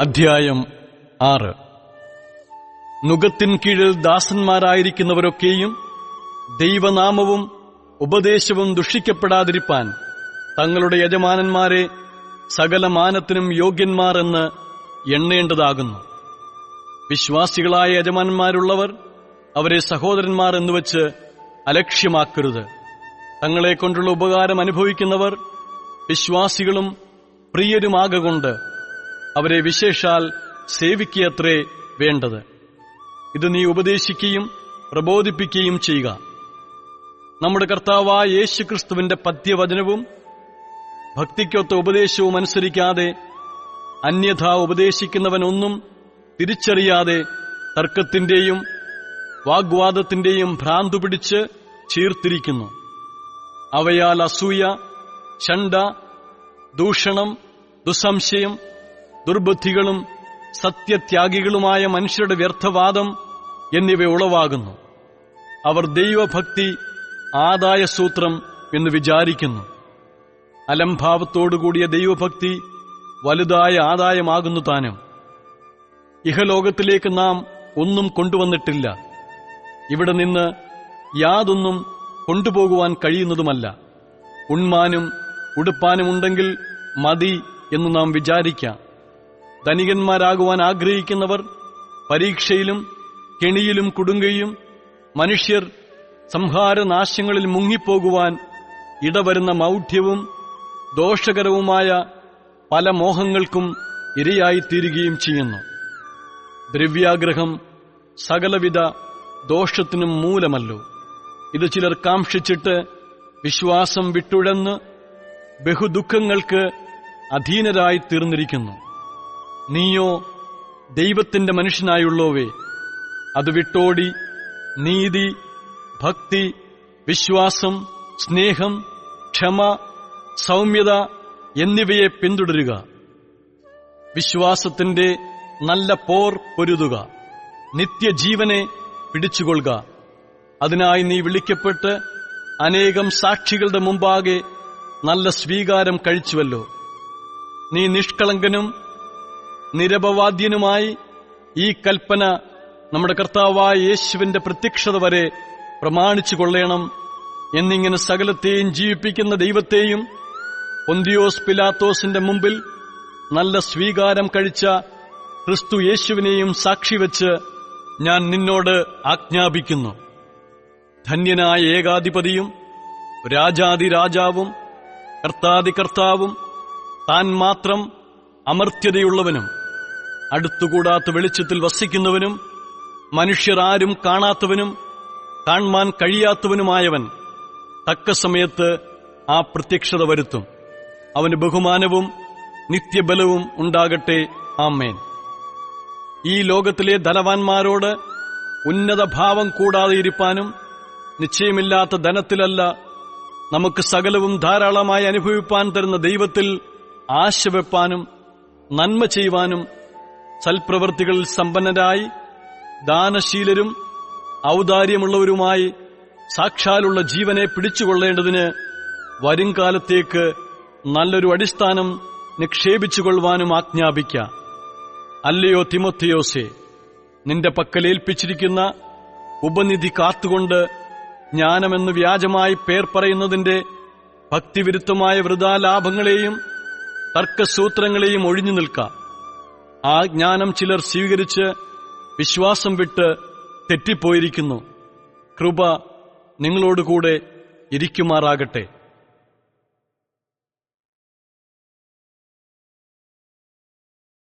അധ്യായം ആറ്. നുഗത്തിൻ കീഴിൽ ദാസന്മാരായിരിക്കുന്നവരൊക്കെയും ദൈവനാമവും ഉപദേശവും ദുഷിക്കപ്പെടാതിരിപ്പാൻ തങ്ങളുടെ യജമാനന്മാരെ സകല മാനത്തിനും യോഗ്യന്മാർ എന്ന് എണ്ണേണ്ടതാകുന്നു. വിശ്വാസികളായ യജമാനന്മാരുള്ളവർ അവരെ സഹോദരന്മാർ എന്നുവച്ച് അലക്ഷ്യമാക്കരുത്. തങ്ങളെ കൊണ്ടുള്ള ഉപകാരം അനുഭവിക്കുന്നവർ വിശ്വാസികളും പ്രിയരുമാകൊണ്ട് അവരെ വിശേഷാൽ സേവിക്കുകയത്രേ വേണ്ടത്. ഇത് നീ ഉപദേശിക്കുകയും പ്രബോധിപ്പിക്കുകയും ചെയ്യുക. നമ്മുടെ കർത്താവായ യേശുക്രിസ്തുവിന്റെ പദ്യവചനവും ഭക്തിക്കൊത്ത ഉപദേശവും അനുസരിക്കാതെ അന്യഥ ഉപദേശിക്കുന്നവനൊന്നും തിരിച്ചറിയാതെ തർക്കത്തിന്റെയും വാഗ്വാദത്തിന്റെയും ഭ്രാന്തു പിടിച്ച് ചീർത്തിരിക്കുന്നു. അവയാൽ അസൂയ ചണ്ട ദൂഷണം ദുസംശയം ദുർബുദ്ധികളും സത്യത്യാഗികളുമായ മനുഷ്യരുടെ വ്യർത്ഥവാദം എന്നിവ ഉളവാകുന്നു. അവർ ദൈവഭക്തി ആദായസൂത്രം എന്ന് വിചാരിക്കുന്നു. അലംഭാവത്തോടുകൂടിയ ദൈവഭക്തി വലുതായ ആദായമാകുന്നു താനും. ഇഹലോകത്തിലേക്ക് നാം ഒന്നും കൊണ്ടുവന്നിട്ടില്ല. ഇവിടെ നിന്ന് യാതൊന്നും കൊണ്ടുപോകുവാൻ കഴിയുന്നതുമല്ല. ഉണ്മാനും ഉടുപ്പാനുമുണ്ടെങ്കിൽ മതി എന്ന് നാം വിചാരിക്കാം. ധനികന്മാരാകുവാൻ ആഗ്രഹിക്കുന്നവർ പരീക്ഷയിലും കെണിയിലും കുടുങ്ങുകയും മനുഷ്യർ സംഹാരനാശങ്ങളിൽ മുങ്ങിപ്പോകുവാൻ ഇടവരുന്ന മൗഢ്യവും ദോഷകരവുമായ പല മോഹങ്ങൾക്കും ഇരയായിത്തീരുകയും ചെയ്യുന്നു. ദ്രവ്യാഗ്രഹം സകലവിധ ദോഷത്തിനും മൂലമല്ലോ. ഇത് ചിലർ കാംക്ഷിച്ചിട്ട് വിശ്വാസം വിട്ടുഴന്ന് ബഹുദുഃഖങ്ങൾക്ക് അധീനരായി തീർന്നിരിക്കുന്നു നീയോ ദൈവത്തിന്റെ മനുഷ്യനായുള്ളോവേ അത് വിട്ടോടി നീതി ഭക്തി വിശ്വാസം സ്നേഹം ക്ഷമ സൗമ്യത എന്നിവയെ പിന്തുടരുക. വിശ്വാസത്തിന്റെ നല്ല പോർ പൊരുതുക. നിത്യജീവനെ പിടിച്ചുകൊള്ളുക. അതിനായി നീ വിളിക്കപ്പെട്ട് അനേകം സാക്ഷികളുടെ മുമ്പാകെ നല്ല സ്വീകാരം കഴിച്ചുവല്ലോ. നീ നിഷ്കളങ്കനും നിരപവാദ്യനുമായി ഈ കൽപ്പന നമ്മുടെ കർത്താവായ യേശുവിന്റെ പ്രത്യക്ഷത വരെ പ്രമാണിച്ചു കൊള്ളേണം എന്നിങ്ങനെ സകലത്തെയും ജീവിപ്പിക്കുന്ന ദൈവത്തെയും പൊന്തിയോസ് പിലാത്തോസിന്റെ മുമ്പിൽ നല്ല സ്വീകാരം കഴിച്ച ക്രിസ്തു യേശുവിനെയും സാക്ഷിവെച്ച് ഞാൻ നിന്നോട് ആജ്ഞാപിക്കുന്നു. ധന്യനായ ഏകാധിപതിയും രാജാതി രാജാവും കർത്താതി കർത്താവും താൻ മാത്രം അമർത്യതയുള്ളവനും. അടുത്തുകൂടാത്ത വെളിച്ചത്തിൽ വസിക്കുന്നവനും മനുഷ്യർ ആരും കാണാത്തവനും കാൺമാൻ കഴിയാത്തവനുമായവൻ തക്ക സമയത്ത് ആ പ്രത്യക്ഷത വരുത്തും. അവന് ബഹുമാനവും നിത്യബലവും ഉണ്ടാകട്ടെ. ആമേൻ. ഈ ലോകത്തിലെ ധനവാന്മാരോട് ഉന്നത ഭാവം കൂടാതെ ഇരിപ്പാനും നിശ്ചയമില്ലാത്ത ധനത്തിലല്ല നമുക്ക് സകലവും ധാരാളമായി അനുഭവിപ്പാൻ തരുന്ന ദൈവത്തിൽ ആശ വെപ്പാനും നന്മ ചെയ്യുവാനും സൽപ്രവൃത്തികളിൽ സമ്പന്നരായി ദാനശീലരും ഔദാര്യമുള്ളവരുമായി സാക്ഷാലുള്ള ജീവനെ പിടിച്ചുകൊള്ളേണ്ടതിന് വരുംകാലത്തേക്ക് നല്ലൊരു അടിസ്ഥാനം നിക്ഷേപിച്ചുകൊള്ളുവാനും ആജ്ഞാപിക്കാം. അല്ലയോ തിമൊത്തിയോസെ നിന്റെ പക്കലേൽപ്പിച്ചിരിക്കുന്ന ഉപനിധി കാത്തുകൊണ്ട് ജ്ഞാനമെന്ന് വ്യാജമായി പേർ പറയുന്നതിന്റെ ഭക്തിവിരുദ്ധമായ വൃതാലാഭങ്ങളെയും തർക്കസൂത്രങ്ങളെയും ഒഴിഞ്ഞു നിൽക്കാം. ആ ജ്ഞാനം ചിലർ സ്വീകരിച്ച് വിശ്വാസം വിട്ട് തെറ്റിപ്പോയിരിക്കുന്നു. കൃപ നിങ്ങളോടുകൂടെ ഇരിക്കുമാറാകട്ടെ.